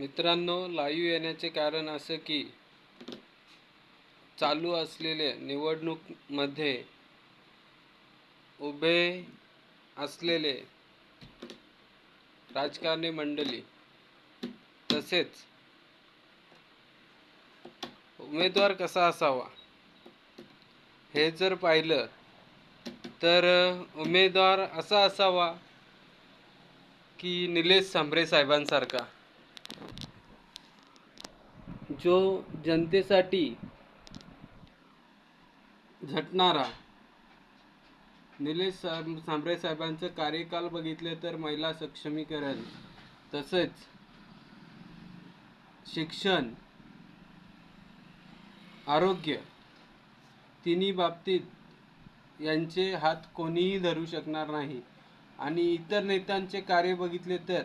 मित्रांनो लाईव्ह येण्याचे कारण असं की चालू असलेल्या निवडणूकमध्ये उभे असलेले राजकारणी मंडळी तसेच उमेदवार कसा असावा हे जर पाहिलं तर उमेदवार असा असावा की निलेश सांभरे साहेबांसारखा. जो जनतेसाठी झटणारा निलेश सांबरे साहेबांचं कार्यकाल बघितले तर महिला सक्षमीकरण तसेच शिक्षण आरोग्य तिन्ही बाबतीत यांचे हात कोणीही धरू शकणार नाही. आणि इतर नेत्यांचे कार्य बघितले तर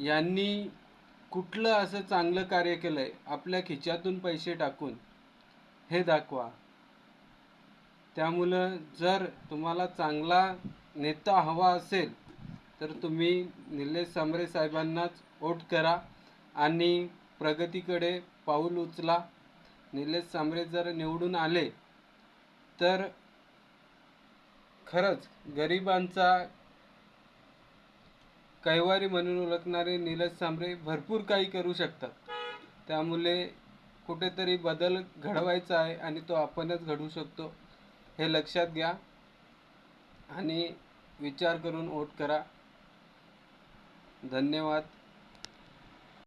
यांनी कुठलं असं चांगलं कार्य केलं आहे आपल्या खिच्यातून पैसे टाकून हे दाखवा. त्यामुळं जर तुम्हाला चांगला नेता हवा असेल तर तुम्ही निलेश सांबरे साहेबांनाच वोट करा आणि प्रगतीकडे पाऊल उचला. निलेश सांबरे जर निवडून आले तर खरंच गरिबांचा कैवारी म्हणून ओळखणारे नीलज सांबरे भरपूर काही करू शकतात. त्यामुळे कुठेतरी बदल घडवायचा आहे आणि तो आपणच घडवू शकतो. हे लक्षात घ्या आणि विचार करून वोट करा. धन्यवाद.